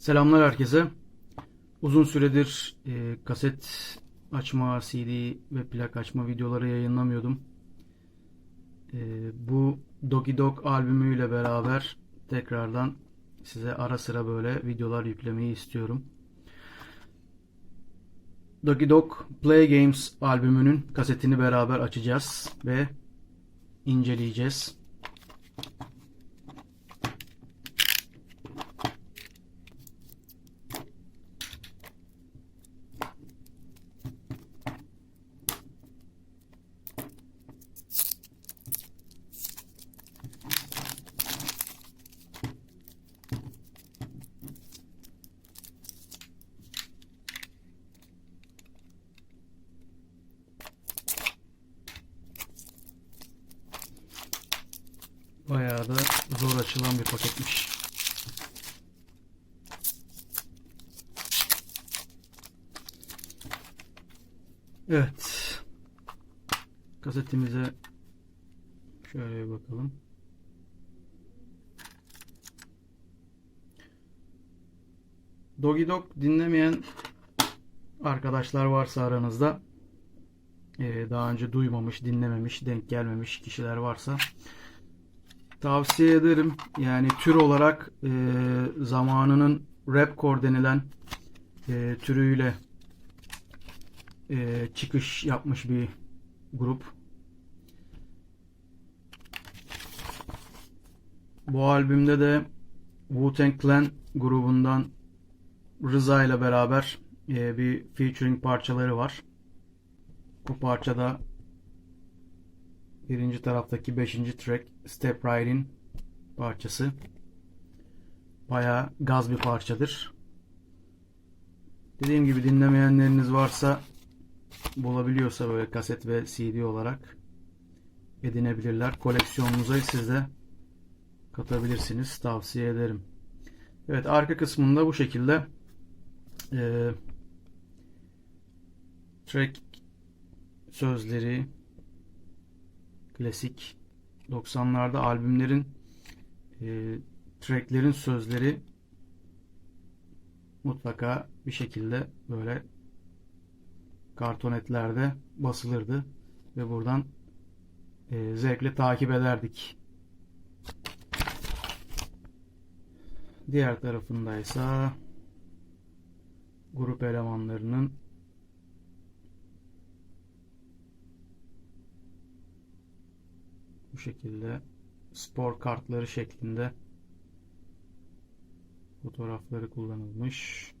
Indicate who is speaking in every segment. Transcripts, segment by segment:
Speaker 1: Selamlar herkese. Uzun süredir e, kaset açma, CD ve plak açma videoları yayınlamıyordum. E, bu Doki Dog albümüyle beraber tekrardan size ara sıra böyle videolar yüklemeyi istiyorum. Doki Dog Play Games albümünün kasetini beraber açacağız ve inceleyeceğiz. Bayağı da zor açılan bir paketmiş. Evet. Kasetimize şöyle bir bakalım. Dogi Dog dinlemeyen arkadaşlar varsa aranızda eee, daha önce duymamış, dinlememiş, denk gelmemiş kişiler varsa Tavsiye ederim. Yani tür olarak e, zamanının rapcore denilen e, türüyle e, çıkış yapmış bir grup. Bu albümde de Wu-Tang Clan grubundan Rıza ile beraber e, bir featuring parçaları var. Bu parçada Birinci taraftaki 5. track Step Right In parçası. Baya gaz bir parçadır. Dediğim gibi dinlemeyenleriniz varsa bulabiliyorsa böyle kaset ve CD olarak edinebilirler. Koleksiyonunuza siz de katabilirsiniz. Tavsiye ederim. Evet arka kısmında bu şekilde e, track sözleri klasik 90'larda albümlerin e, tracklerin sözleri mutlaka bir şekilde böyle kartonetlerde basılırdı ve buradan e, zevkle takip ederdik. Diğer tarafındaysa grup elemanlarının bu şekilde spor kartları şeklinde fotoğrafları kullanılmış.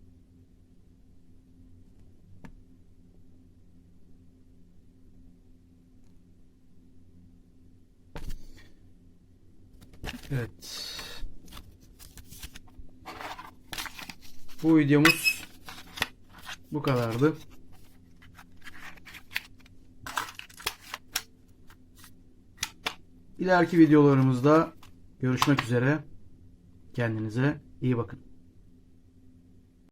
Speaker 1: Evet. Bu videomuz bu kadardı. İleriki videolarımızda görüşmek üzere. Kendinize iyi bakın.